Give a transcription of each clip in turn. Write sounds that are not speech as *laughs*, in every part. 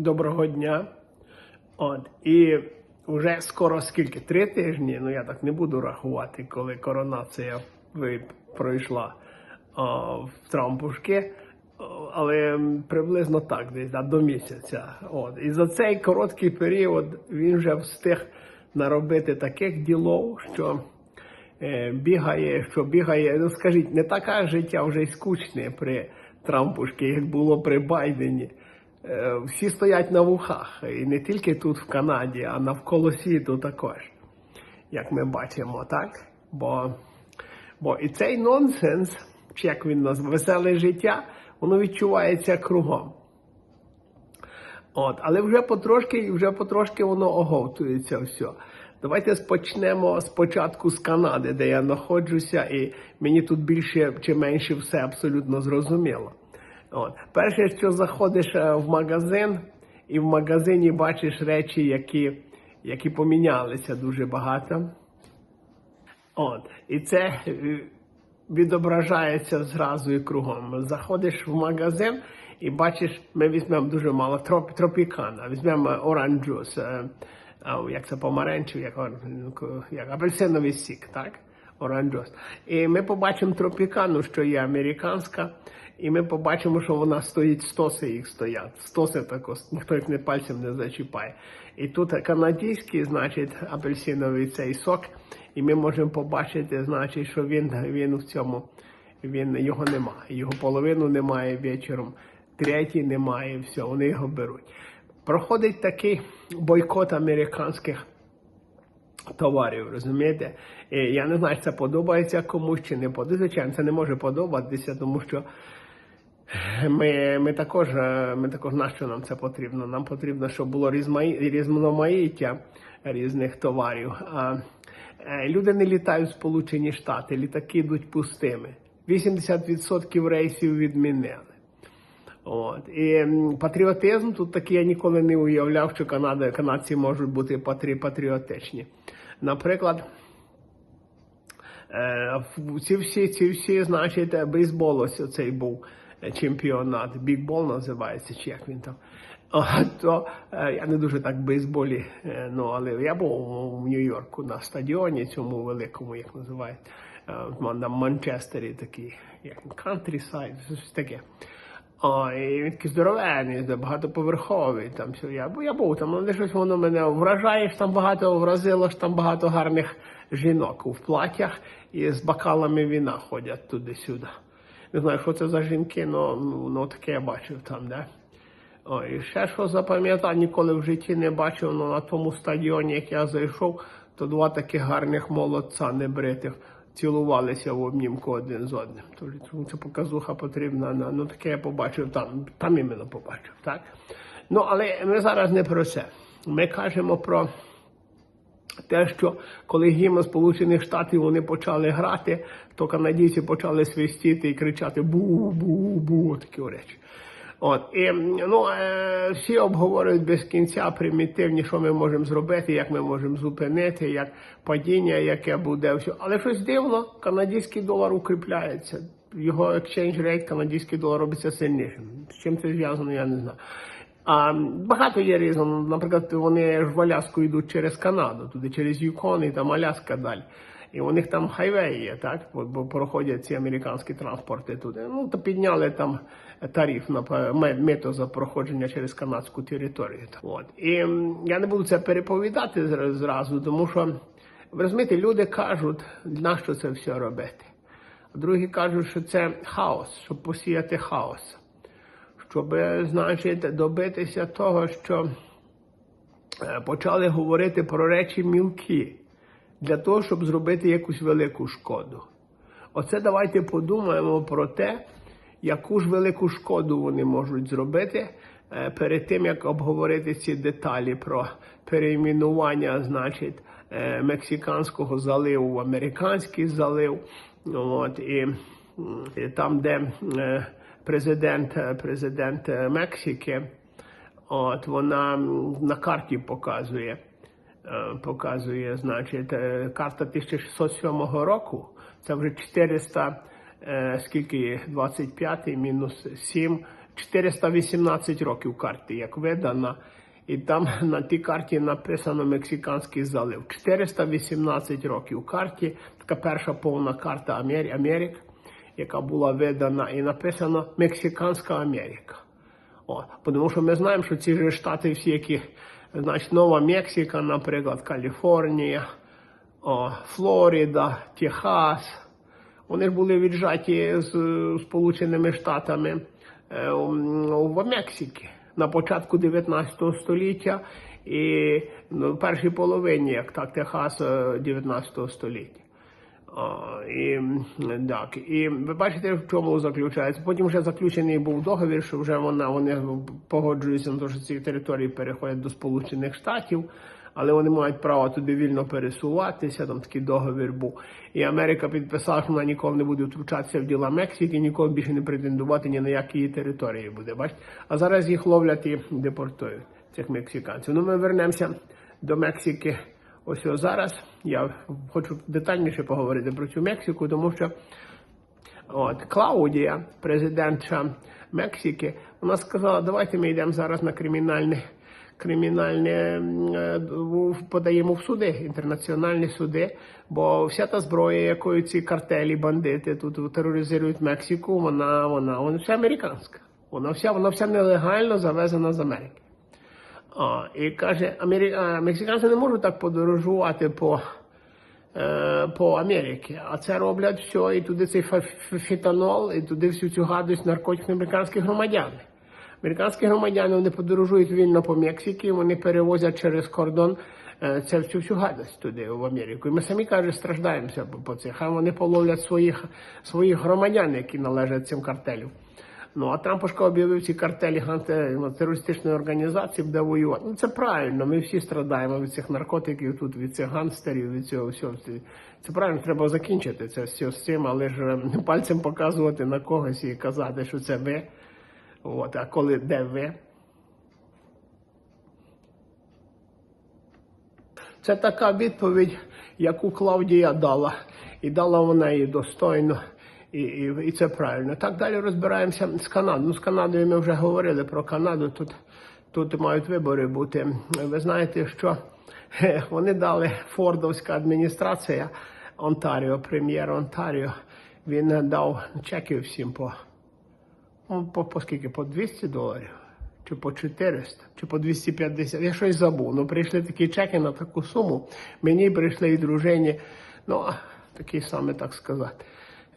Доброго дня. От, і вже скоро скільки? Три тижні, ну я так не буду рахувати, коли коронація пройшла а, в Трампушки, але приблизно так, десь да, до місяця. От. І за цей короткий період він вже встиг наробити таких ділов, що е, бігає, що бігає. Ну скажіть, не таке життя вже й скучне при Трампушки, як було при Байдені. Е, Всі стоять на вухах, і не тільки тут в Канаді, а навколо світу також, як ми бачимо, так? Бо, бо і цей нонсенс, чи як він назвав, веселе життя, воно відчувається кругом. От, але вже потрошки, вже потрошки воно оговтується все. Давайте спочнемо спочатку з Канади, де я знаходжуся, і мені тут більше чи менше все абсолютно зрозуміло. От. Перше, що заходиш е, в магазин, і в магазині бачиш речі, які, які помінялися дуже багато. От. І це е, відображається зразу і кругом. Заходиш в магазин і бачиш, ми візьмемо дуже мало троп, тропікана, візьмемо оранжус, е, як це помаранчевий, як, як апельсиновий сік, так? Оранжос. І ми побачимо тропікану, що є американська, і ми побачимо, що вона стоїть, стоси їх стоять. Стоси також, ніхто їх не пальцем не зачіпає. І тут канадський, значить, апельсиновий цей сок, і ми можемо побачити, значить, що він, він в цьому, він, його немає. Його половину немає вечором, третій немає, все, вони його беруть. Проходить такий бойкот американських товарів, розумієте? І я не знаю, чи це подобається комусь чи не подобається. Звичайно, це не може подобатися, тому що ми, ми також, е, ми також на що нам це потрібно? Нам потрібно, щоб було різноманіття різних товарів. А е, люди не літають в Сполучені Штати, літаки йдуть пустими. 80% рейсів відмінили. От. І патріотизм тут такий я ніколи не уявляв, що Канада, канадці можуть бути патрі, патріотичні. Наприклад, е, ці всі, ці всі, значить, бейсбол ось цей був чемпіонат. Бікбол називається, чи як він там. То е, я не дуже так в бейсболі, е, ну але я був у Нью-Йорку на стадіоні, цьому великому, як називають, е, на Манчестері такий, як Countryside, щось таке. О, і він такий здоровений, багатоповерховий. Там все. Я, я був там, але щось воно мене вражає, що там багато вразило, що там багато гарних жінок у платях і з бокалами віна ходять туди-сюди. Не знаю, що це за жінки, але ну, ну, таке я бачив там. О, і ще що запам'ятав, ніколи в житті не бачив, але на тому стадіоні, як я зайшов, то два таких гарних молодця небритих цілувалися в обнімку один з одним. Тому ця показуха потрібна. Ну таке я побачив там, там іменно побачив, так? Ну, але ми зараз не про це. Ми кажемо про те, що коли гімн Сполучених Штатів вони почали грати, то канадійці почали свистіти і кричати бу-бу-бу, такі речі. От і ну е, всі обговорюють без кінця примітивні, що ми можемо зробити, як ми можемо зупинити, як падіння, яке буде все. Але щось дивно, канадський долар укріпляється. Його exchange rate, канадський долар робиться сильнішим. З чим це зв'язано, я не знаю. А багато є різного. Наприклад, вони ж в Аляску йдуть через Канаду, туди через Юкон і там Аляска далі. І у них там хайвей є, так? Бо, проходять ці американські транспорти туди. Ну, то підняли там тариф на мито за проходження через канадську територію. От. І я не буду це переповідати зразу, тому що ви розумієте, люди кажуть, на що це все робити. А другі кажуть, що це хаос, щоб посіяти хаос щоб, значить, добитися того, що е, почали говорити про речі мілкі для того, щоб зробити якусь велику шкоду. Оце давайте подумаємо про те, яку ж велику шкоду вони можуть зробити е, перед тим, як обговорити ці деталі про перейменування, значить, е, мексиканського заливу в американський залив. От, і, і там, де е, президент, президент Мексики, от вона на карті показує. е, Показує, значить, е, карта 1607 року. Це вже 400, е, скільки 25 мінус 7, 418 років карти, як видана. І там *laughs* на тій карті написано Мексиканський залив. 418 років карті. Така перша повна карта Америк, яка була видана, і написано Мексиканська Америка. О, тому що ми знаємо, що ці ж штати всі, які, значить, Нова Мексика, наприклад, Каліфорнія, о, Флорида, Техас, вони ж були віджаті з е, Сполученими Штатами е, в Мексиці на початку 19 століття і ну, першій половині, як так, Техас е, 19 століття. І, так, і ви бачите, в чому заключається. Потім вже заключений був договір, що вже вона вони погоджуються на те, що ці території переходять до Сполучених Штатів, але вони мають право туди вільно пересуватися. Там такий договір був. І Америка підписала, що вона ніколи не буде втручатися в діла Мексики, ніколи більше не претендувати ні на які території буде. Бачите? А зараз їх ловлять і депортують цих мексиканців. Ну, ми вернемося до Мексики. Ось зараз я хочу детальніше поговорити про цю Мексику, тому що от Клаудія, президентша Мексики, вона сказала, давайте ми йдемо зараз на кримінальне. Кримінальне е, подаємо в суди, інтернаціональні суди, бо вся та зброя, якою ці картелі, бандити тут тероризують Мексику, вона, вона, вона вся американська. Вона вся, вона вся нелегально завезена з Америки. І каже, мексиканці не можуть так подорожувати по, по Америці, а це роблять все, і туди цей фітанол, і туди всю цю гадость наркотик американські громадяни. Американські громадяни вони подорожують вільно по Мексиці, вони перевозять через кордон це всю всю гадость туди, в Америку. І ми самі каже, страждаємося по, цих. А вони половлять своїх, своїх громадян, які належать цим картелям. Ну а Трампушка об'явив ці картелі ну, терористичної організації, буде воювати. Ну це правильно. Ми всі страдаємо від цих наркотиків, тут від цих гангстерів, від цього всього. Це, це правильно, треба закінчити це все з цим, але ж е, *laughs* пальцем показувати на когось і казати, що це ви. От, а коли де ви? Це така відповідь, яку Клавдія дала. І дала вона її достойно, і, і, і це правильно. Так далі розбираємося з Канадою. Ну, з Канадою ми вже говорили про Канаду. Тут, тут мають вибори бути. Ви знаєте, що вони дали Фордовська адміністрація Онтаріо, прем'єр Онтаріо. Він дав чеки всім по, ну, по, по скільки? По 200 доларів. Чи по 400, чи по 250. Я щось забув. Ну, прийшли такі чеки на таку суму. Мені прийшли і дружині, ну, такі саме так сказати.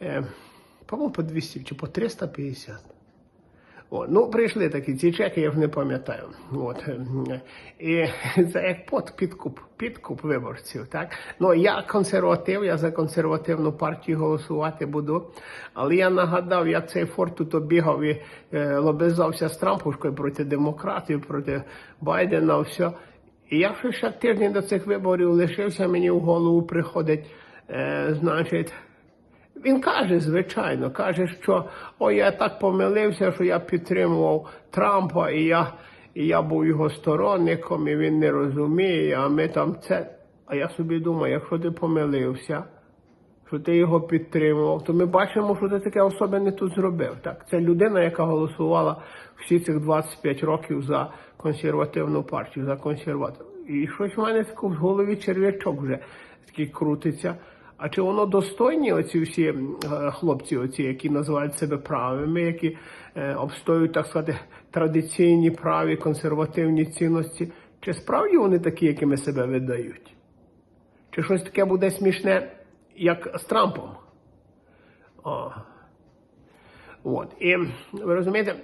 Е, по-моєму, по 200 чи по 350. О, ну, прийшли такі ці чеки, я не пам'ятаю. От. І це як под, підкуп, підкуп виборців. Так? Ну, я консерватив, я за консервативну партію голосувати буду. Але я нагадав, як цей Форд тут обігав і е, лобизався з Трампушкою проти демократів, проти Байдена, все. І якщо ще тиждень до цих виборів лишився, мені в голову приходить, е, значить. Він каже, звичайно, каже, що ой, я так помилився, що я підтримував Трампа, і я, і я був його сторонником, і він не розуміє, а ми там це. А я собі думаю, якщо ти помилився, що ти його підтримував, то ми бачимо, що ти таке особливе тут зробив. Так, це людина, яка голосувала всі цих 25 років за консервативну партію, за консерватор. І щось в мене в голові черв'ячок вже такий крутиться. А чи воно достойні, оці всі е, хлопці, оці, які називають себе правими, які е, обстоюють, так сказати, традиційні праві, консервативні цінності? Чи справді вони такі, якими себе видають? Чи щось таке буде смішне, як з Трампом? О. От. І ви розумієте,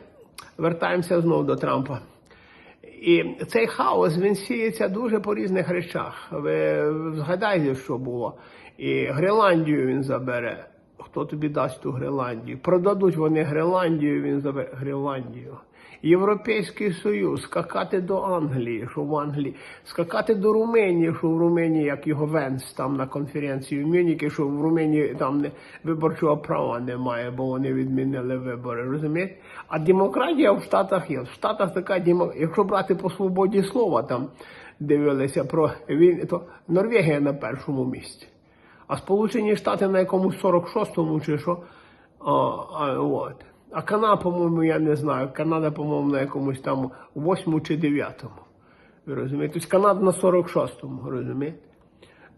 вертаємося знову до Трампа. І цей хаос він сіється дуже по різних речах. Ви згадайте, що було. І Гренландію він забере. Хто тобі дасть ту Гренландію? Продадуть вони Гренландію, він забере Гренландію. Європейський Союз, скакати до Англії, що в Англії, скакати до Румунії, що в Румунії, як його Венс там на конференції в Мюнікі, що в Румунії там не, виборчого права немає, бо вони відмінили вибори. Розумієте? А демократія в Штатах є. В Штатах така демократія. Якщо брати по свободі слова, там дивилися про війни, то Норвегія на першому місці. А Сполучені Штати на якомусь 46-му чи що. А, а, от. А Канада, по-моєму, я не знаю. Канада, по-моєму, на якомусь там восьмому чи дев'ятому. Ви розумієте? Тобто Канада на 46-му, розумієте?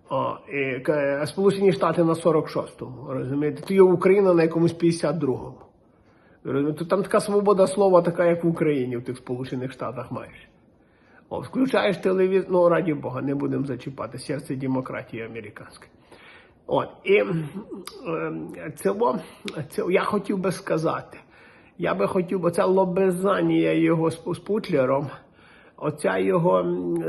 О, і, а Сполучені Штати на 46-му, розумієте? То є Україна на якомусь 52-му. Ви розумієте? Там така свобода слова, така, як в Україні, в тих Сполучених Штатах маєш. О, включаєш телевізор, ну раді Бога, не будемо зачіпати. Серце демократії американської. От, і ем, це, це я хотів би сказати. Я би хотів, бо це лобезання його з, з Путлером, оця його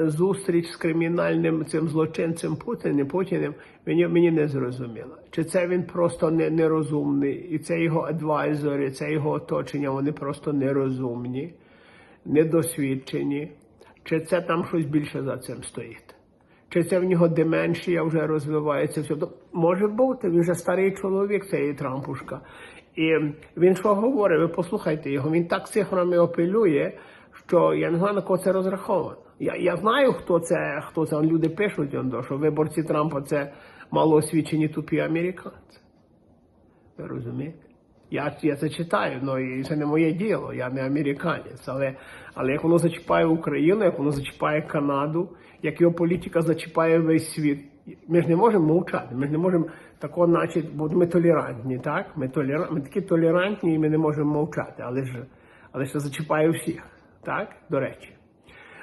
зустріч з кримінальним цим злочинцем Путіним, Путіним мені, мені не зрозуміло. Чи це він просто не, нерозумний, і це його адвайзери, це його оточення, вони просто нерозумні, недосвідчені, чи це там щось більше за цим стоїть. Чи це в нього деменція вже розвивається? Все. Може бути, він вже старий чоловік, цей Трампушка. І він що говорить? Ви послухайте його, він так цифрами апелює, що я не знаю, на кого це розраховано. Я, я знаю, хто це, хто це. Люди пишуть, що виборці Трампа це малоосвічені тупі американці. Ви розумієте? Я, я це читаю, ну і це не моє діло, я не американець. Але, але як воно зачіпає Україну, як воно зачіпає Канаду, як його політика зачіпає весь світ, ми ж не можемо мовчати, ми ж не можемо такого, значить, бо ми толерантні, так? Ми, толера... ми такі толерантні і ми не можемо мовчати, але ж, але ж це зачіпає всіх, так? До речі.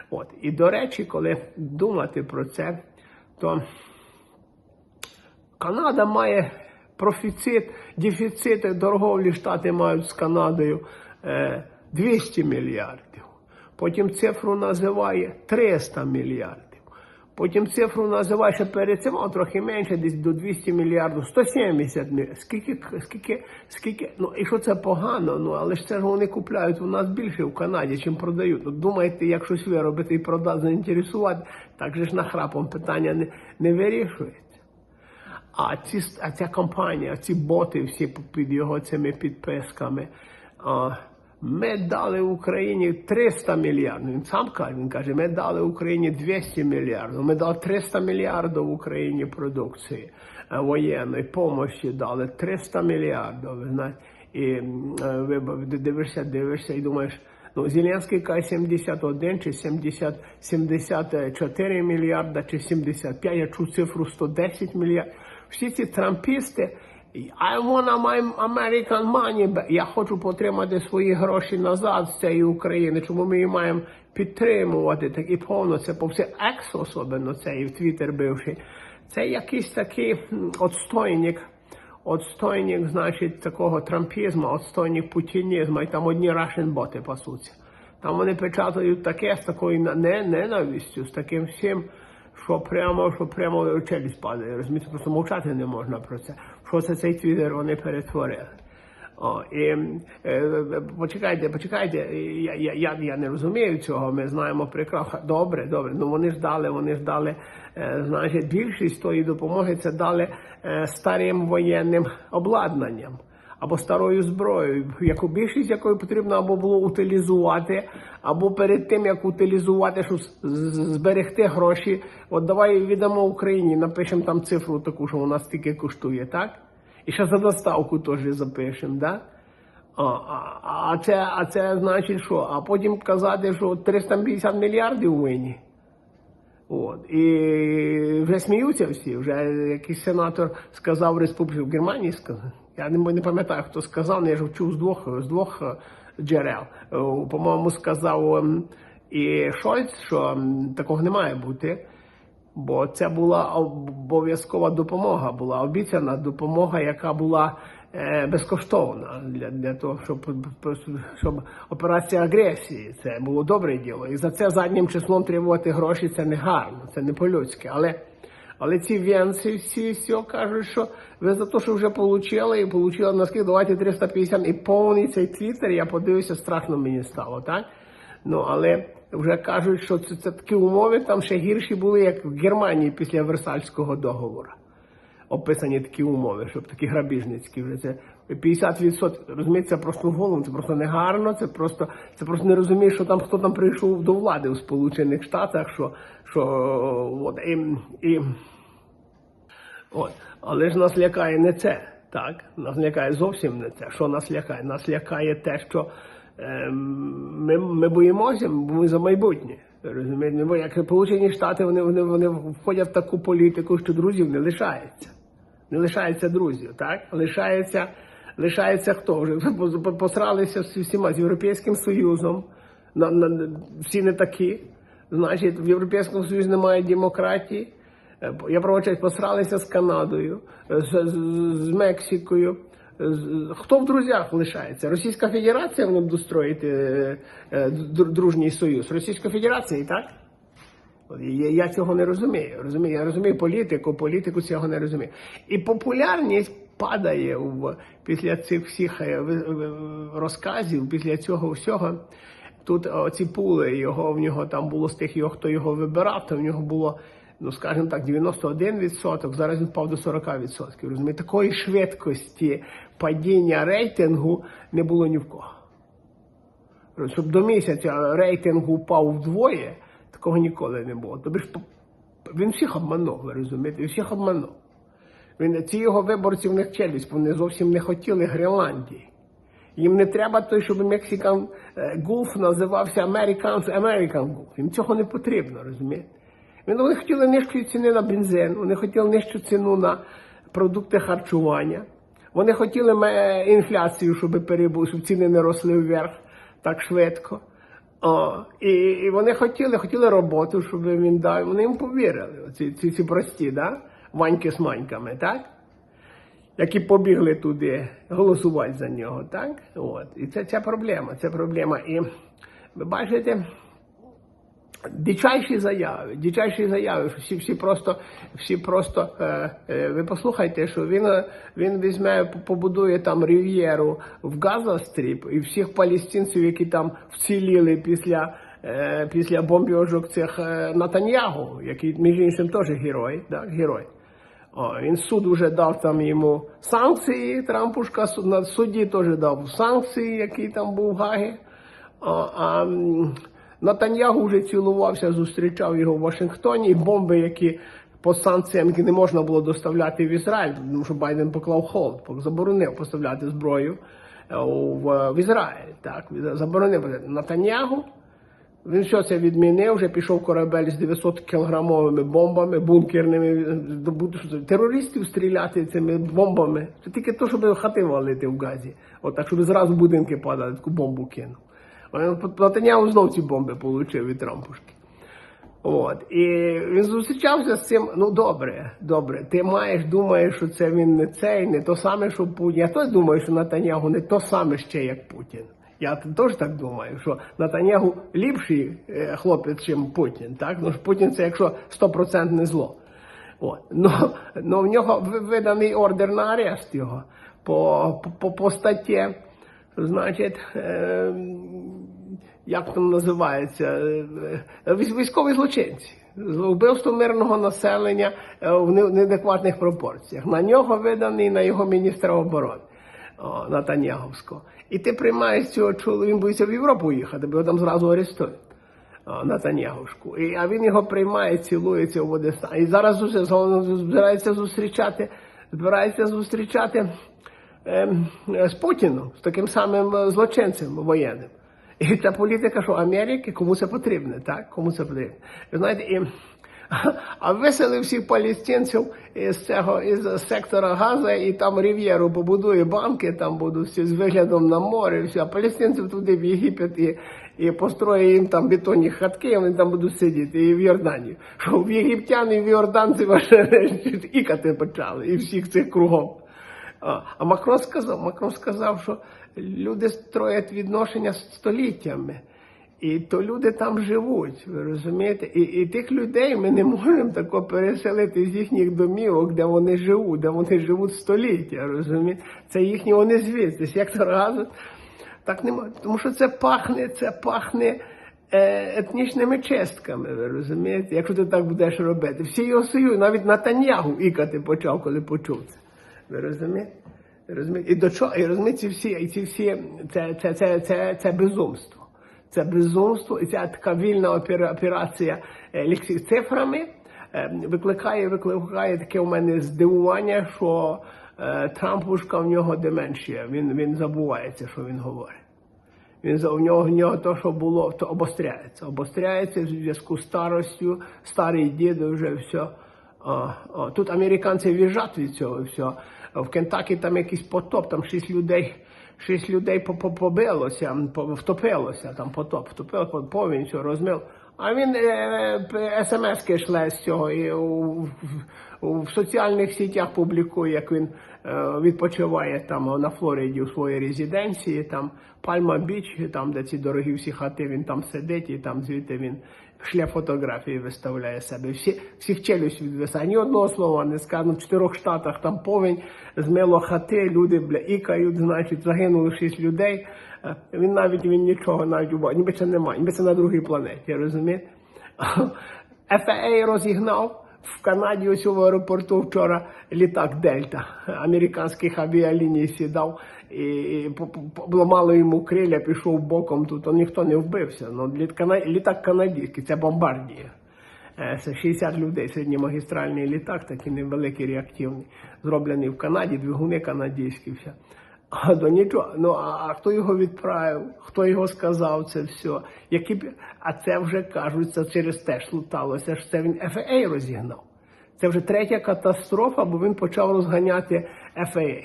От. І до речі, коли думати про це, то Канада має профіцит, дефіцит торговлі Штати мають з Канадою е, 200 мільярдів. Потім цифру називає 300 мільярдів. Потім цифру називає ще перед цим, а трохи менше, десь до 200 мільярдів, 170 мільярдів. Скільки, скільки, скільки, ну і що це погано, ну але ж це ж вони купляють у нас більше в Канаді, чим продають. Ну, думаєте, як щось виробити і продати, заінтересувати, так же ж нахрапом питання не, не вирішується. А ці а ця компанія, ці боти всі під його цими підписками. А, ми дали Україні 300 мільярдів. Він сам каже, він каже, ми дали Україні 200 мільярдів. Ми дали 300 мільярдів Україні продукції е, воєнної, помощі дали 300 мільярдів. І е, ви дивишся, дивишся і думаєш. Ну, Зеленський каже 71 чи 70, 74 мільярда чи 75, я чув цифру 110 мільярдів. Всі ці трампісти, I want my American money. Я хочу потримати свої гроші назад з цієї України, чому ми її маємо підтримувати так і повно це по все екс, особливо цей в Твіттер бивший. Це якийсь такий отстойник, отстойник, значить, такого трампізму, отстойник путінізму, і там одні рашен-боти пасуться. Там вони печатають таке з такою не, ненавистю, з таким всім, що прямо, що прямо челюсть падає. Розумієте, просто мовчати не можна про це. Що це цей твідер вони перетворили. О, і е, почекайте, почекайте, я, я, я, не розумію цього. Ми знаємо прекрасно. Добре, добре. Ну вони ж дали, вони ж дали, е, значить, більшість тої допомоги це дали е, старим воєнним обладнанням або старою зброєю, яку більшість якої потрібно або було утилізувати, або перед тим як утилізувати, щоб зберегти гроші. От давай віддамо Україні, напишемо там цифру таку, що вона стільки коштує, так? І ще за доставку теж запишемо, да? А, а, а, це, а це значить що? А потім казати, що 350 мільярдів винні. От. І вже сміються всі. Вже якийсь сенатор сказав в республіці в Германії, сказав. Я не, не пам'ятаю, хто сказав, але я ж чув з двох, з двох е, джерел. Е, По-моєму, сказав ем, і Шольц, що такого не має бути. Бо це була обов'язкова допомога, була обіцяна допомога, яка була е, безкоштовна для, для того, щоб, щоб операція агресії. Це було добре діло. І за це заднім числом требувати гроші це не гарно, це не по-людськи. Але, але ці венці всі, всі кажуть, що ви за те, що вже отримали, і отримали наскільки, давайте 350 і повний цей твіттер, я подивився, страшно мені стало, так? Ну, але вже кажуть, що це, це такі умови там ще гірші були, як в Германії після Версальського договору. Описані такі умови, щоб такі грабіжницькі вже це 50%. Розумієте, це просто голову, це просто негарно, це просто це просто не розумієш, що там хто там прийшов до влади у Сполучених Штатах, що, що от, і, і, от. Але ж нас лякає не це. Так, нас лякає зовсім не це. Що нас лякає? Нас лякає те, що ем, ми, ми боїмося, бо ми за майбутнє. Розумієте? Бо як Сполучені Штати вони, вони, вони входять в таку політику, що друзів не лишається. Не лишається друзів, так? Лишається, лишається хто? Вже посралися всіма з Європейським Союзом. На, на, всі не такі. Значить, в Європейському Союзі немає демократії. Е, Я пробачаюсь, посралися з Канадою, е, з, з, з Мексикою. Хто в друзях лишається? Російська Федерація вони будуть строїти е, е, дру- дружній союз. Російська Федерація, так? Я, цього не розумію. розумію. Я розумію політику, політику цього не розумію. І популярність падає в, після цих всіх е, розказів, після цього всього. Тут оці пули, його в нього там було з тих, його, хто його вибирав, то в нього було, ну скажімо так, 91%, зараз він впав до 40%. Розумієте, такої швидкості падіння рейтингу не було ні в кого. Щоб до місяця рейтинг упав вдвоє, такого ніколи не було. Тобі ж він всіх обманув, ви розумієте? Всіх обманув. Він, ці його виборці в них челюсть, вони зовсім не хотіли Гренландії. Їм не треба той, щоб Мексикан е, Гулф називався American, American Gulf. Їм цього не потрібно, розумієте? Вони хотіли нижчої ціни на бензин, вони хотіли нижчу ціну на продукти харчування. Вони хотіли інфляцію, щоб перебув, щоб ціни не росли вверх так швидко. О, і, і вони хотіли, хотіли роботу, щоб він дав. Вони їм повірили. Ці, ці, ці прості, да? ваньки з маньками, так? Які побігли туди голосувати за нього, так? От. І це ця проблема, це проблема. І ви бачите, дичайші заяви, дичайші заяви, всі, всі просто, всі просто, е, е, ви послухайте, що він, він візьме, побудує там рів'єру в Газа-стріп і всіх палестинців, які там вціліли після, е, після бомбіжок цих е, Натаньягу, який, між іншим, теж герой, так, герой. Він суд уже дав там йому санкції, Трампушка на суді теж дав санкції, які там був Гагі. О, а Натаньягу вже цілувався, зустрічав його в Вашингтоні, і бомби, які по санкціям, які не можна було доставляти в Ізраїль, тому що Байден поклав холод, заборонив поставляти зброю е, в, в Ізраїль. Так, заборонив Натаньягу. Він все це відмінив, вже пішов корабель з 900 кілограмовими бомбами, бункерними, терористів стріляти цими бомбами. Це тільки то, щоб хати валити в газі. От так, щоб зразу будинки падали, таку бомбу кинув. Натаняhu знов ці бомби отримав від Трампушки. От. І він зустрічався з цим. Ну добре, добре. Ти маєш, думаєш, що це він не цей, не то саме, що Путін. Я теж думаю, що Натаняху не то саме ще, як Путін. Я теж так думаю, що Натаняху ліпший е, хлопець, ніж Путін. Так? Ну Путін це якщо стопроцентне зло. От. Но, но в нього виданий ордер на арест його по, по, по статті, значить, е, як там називається, е, військ- військові злочинці. Вбивство мирного населення е, в неадекватних пропорціях. На нього виданий, на його міністра оборони Натаньяговського. І ти приймаєш цього чоловіка, він боїться в Європу їхати, бо його там зразу арестують. О, Натаньягушку. І, а він його приймає, цілується в Одеса. І зараз зу- збирається зустрічати, збирається зустрічати е, з Путіном, з таким самим е, злочинцем воєнним. І ця політика, що Америки, кому це потрібно, так? Кому це потрібно. Знаєте, і, *laughs* а висели всіх палестинців із цього із сектора Газа і там Рів'єру побудує банки, там будуть всі з виглядом на море, все. А палестинців туди в Єгипет і, і построє їм там бетонні хатки, і вони там будуть сидіти, і в Йорданію. Що в єгиптян і в йорданці *laughs* ікати почали, і всіх цих кругом. А, Макрон сказав, Макрон сказав, що люди строять відношення століттями. І то люди там живуть, ви розумієте? І, і тих людей ми не можемо тако переселити з їхніх домівок, де вони живуть, де вони живуть століття, розумієте? Це їхні вони звідси, сектор газу. Так немає. Тому що це пахне, це пахне е, етнічними чистками, ви розумієте? Якщо ти так будеш робити. Всі його союз, навіть Натаньягу ікати почав, коли почув це. Ви розумієте? І до чого? І розумієте, ці всі, ці всі, це, це, це, це, це безумство. Це безумство, і ця така вільна операція е, цифрами е, викликає, викликає таке у мене здивування, що е, Трампушка в нього деменшія. Він, він забувається, що він говорить. Він у нього, в нього то, що було, то обостряється. Обостряється в зв'язку з старостю, старий дід вже все. А, а, тут американці віжать від цього всього. В Кентакі там якийсь потоп, там шість людей, шість людей по- по- побилося, втопилося, там потоп, втопив, по- повінь, все розмив. А він е, смс-ки шле з цього і у, в, в соціальних сітях публікує, як він е, відпочиває там на Флориді у своїй резиденції, там Пальма Біч, там, де ці дорогі всі хати, він там сидить і там звідти він шле фотографії виставляє себе. Всі, всіх челюсть відвисає. Ні одного слова не сказано. В чотирьох штатах там повень, змило хати, люди бля, ікають, значить, загинули шість людей. Е, Він навіть він нічого навіть убав, ніби це немає, ніби це на другій планеті, розумієте? *laughs* FAA розігнав в Канаді ось в аеропорту вчора літак Дельта американських авіаліній сідав і, і обламало йому криля, пішов боком. Тут то ніхто не вбився. Ну, літак канадський, це бомбардія. Е, Це 60 людей, середньомагістральний літак, такий невеликий реактивний, зроблений в Канаді, двигуни канадські, все. А до нічого. Ну а, а хто його відправив? Хто його сказав це все? Які. А це вже кажуть, це через те ж луталося, що це він FAA розігнав. Це вже третя катастрофа, бо він почав розганяти FAA.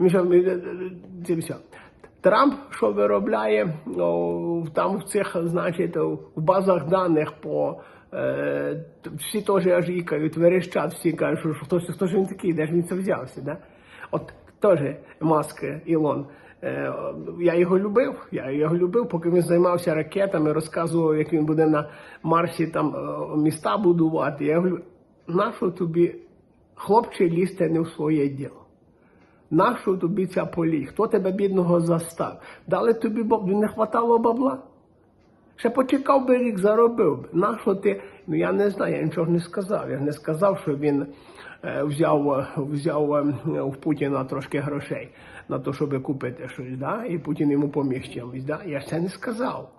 Е, е, все. Трамп, що виробляє о, там в цих, значить, в базах даних по е, всі теж аж верещать, всі кажуть, що хто, ж- хто ж він такий, де ж він це взявся. Да? От теж Маск Ілон. Е, Я його любив, я його любив, поки він займався ракетами, розказував, як він буде на Марсі там е, міста будувати. Я говорю, нащо тобі, хлопче, лізти не в своє діло? Нащо тобі ця полій? Хто тебе бідного застав? Дали тобі баб... не хватало бабла? Ще почекав би рік, заробив би. Нащо ти? Ну я не знаю, я нічого не сказав. Я не сказав, що він взяв, е, взяв е, в Путіна трошки грошей на те, щоб купити щось, да? і Путін йому поміг чимось. Да? Я це не сказав.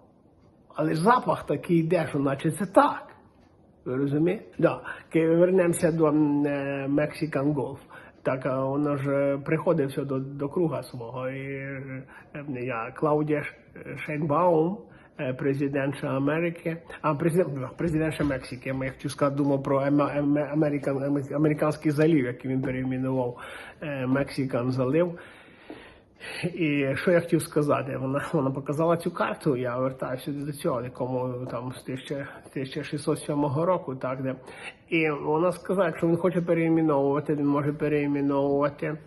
Але запах такий йде, що наче це так. Ви розумієте? Да. Вернемося до е, Mexican Golf. Так, а воно ж е, приходить все до, до круга свого. І е, е, я Клаудія Шейнбаум, е, президентша Америки, а президент, президентша Мексики. Я хотів сказати, думав про Американ, американський залів, який він перейменував е, Мексикан залив. І що я хотів сказати? Вона, вона показала цю карту, я вертаюся до цього, якому там з 1000 1607 року, так де. І вона сказала, якщо він хоче переіменовувати, він може переіменовувати е,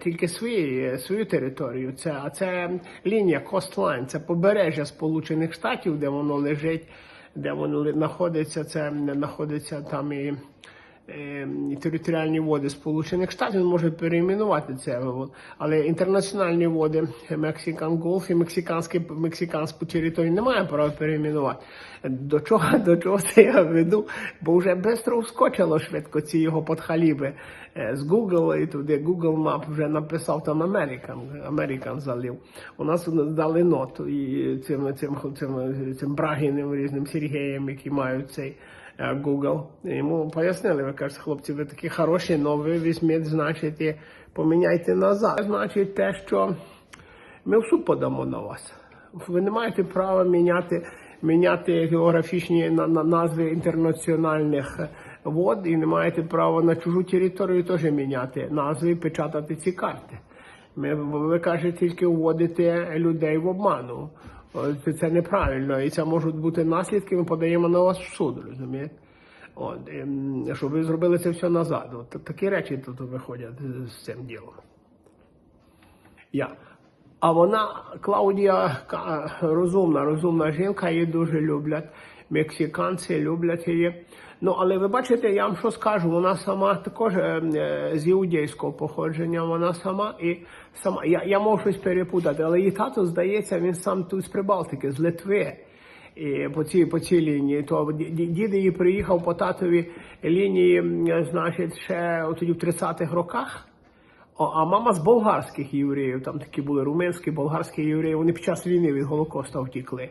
тільки свої, свою територію. Це, а це лінія Костлайн, це побережжя Сполучених Штатів, де воно лежить, де воно знаходиться, це знаходиться там і е, територіальні води Сполучених Штатів, він може перейменувати це. Але інтернаціональні води Mexican Gulf і мексиканські, мексиканську територію немає права перейменувати. До чого, до чого це я веду? Бо вже швидко вскочило швидко ці його подхаліби е, з Google і туди Google Map вже написав там American, American залив. У нас дали ноту і цим, цим, цим, цим Брагіним різним Сергієм, які мають цей Google. Йому пояснили, ви кажете, хлопці, ви такі хороші, але ви візьміть, значить, і поміняйте назад. Значить, те, що ми в суд подамо на вас. Ви не маєте права міняти, міняти географічні на, на назви інтернаціональних вод і не маєте права на чужу територію теж міняти назви і печатати ці карти. Ми, ви кажете, тільки вводите людей в обману. Це, неправильно, і це можуть бути наслідки. Ми подаємо на вас в суд, розумієте? От, і, щоб ви зробили це все назад. От такі речі тут виходять з цим ділом. Я. А вона, Клаудія, розумна, розумна жінка, її дуже люблять. Мексиканці люблять її. Ну, але ви бачите, я вам що скажу, вона сама також е, е, з іудейського походження, вона сама і сама. Я, я можу щось перепутати, але її тато, здається, він сам тут з Прибалтики, з Литви. І по цій, по цій лінії, то ді- ді- дід її приїхав по татові лінії, значить, ще тоді в 30-х роках. А мама з болгарських євреїв, там такі були румунські, болгарські євреї, вони під час війни від Голокоста втікли.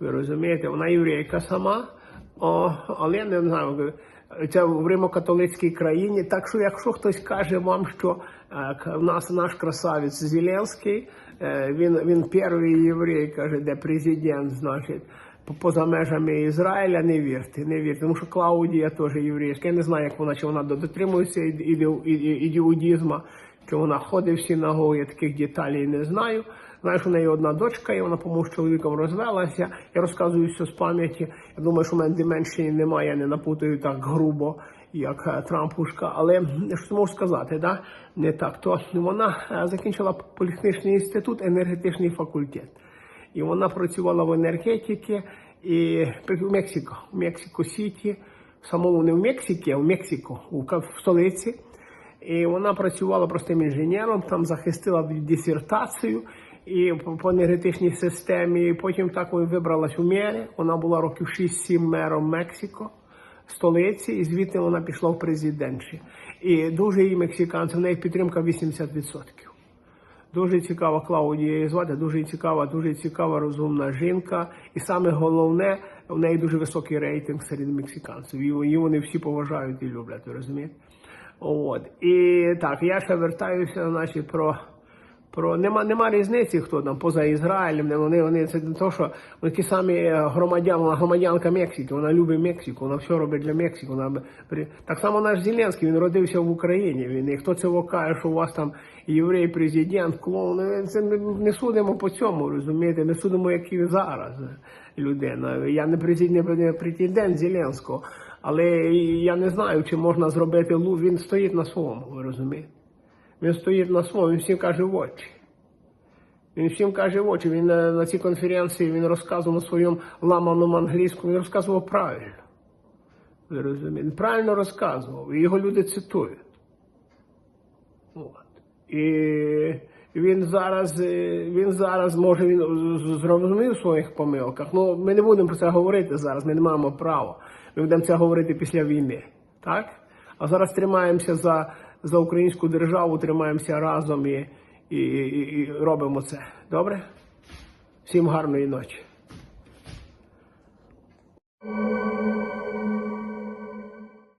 Ви розумієте, вона єврейка сама, о, але не знаю, це в римо-католицькій країні. Так що, якщо хтось каже вам, що Е, У нас наш красавець Зеленський, е, він, він перший єврей, каже, де президент, значить, поза межами Ізраїля, не вірте, не вірте. Тому що Клаудія теж єврейська. Я не знаю, як вона, чи вона дотримується іде- чи вона ходить в синагогу, я таких деталей не знаю. Що в неї одна дочка, і вона, по-моєму, з чоловіком розвелася. Я розказую все з пам'яті. Я думаю, що в мене деменшії немає, я не напутаю так грубо, як е, Трампушка. Але що можу сказати, да? не так. То вона е, закінчила політехнічний інститут, енергетичний факультет. І вона працювала в енергетиці і в Мексико, в Мексико Сіті, самому не в Мексиці, а в Мексико, у в столиці. І вона працювала простим інженером, там захистила дисертацію і по, енергетичній системі. І потім так вибралась у мері. Вона була років 6-7 мером Мексико, столиці, і звідти вона пішла в президентші. І дуже її мексиканці, в неї підтримка 80%. Дуже цікава Клаудія її звати, дуже цікава, дуже цікава, розумна жінка. І саме головне, в неї дуже високий рейтинг серед мексиканців. Її вони всі поважають і люблять, розумієте? От. І так, я ще вертаюся, значить, про. Про нема, нема різниці, хто там поза Ізраїлем, не вони, вони це не то, що вони такі самі е, громадян, вона громадянка Мексики, вона любить Мексику, вона все робить для Мексики. Вона так само наш Зеленський, він родився в Україні. Він і хто це каже, що у вас там єврей, президент, клоун, ну, це не, не судимо по цьому, розумієте, не судимо, як і зараз е, людина. Я не претендент Зеленського, але я не знаю, чи можна зробити лу. Він стоїть на своєму, ви розумієте. Він стоїть на своєму, він всім каже в очі. Він всім каже в очі. Він на, на цій конференції він розказував на своєму ламаному англійському, він розказував правильно. Ви розумієте? Він правильно розказував, і його люди цитують. От. І він зараз, е, він зараз, може, він зрозумів в своїх помилках. Ну, ми не будемо про це говорити зараз, ми не маємо права. Ми будемо це говорити після війни. Так? А зараз тримаємося за, за українську державу, тримаємося разом і, і, і, і робимо це. Добре? Всім гарної ночі.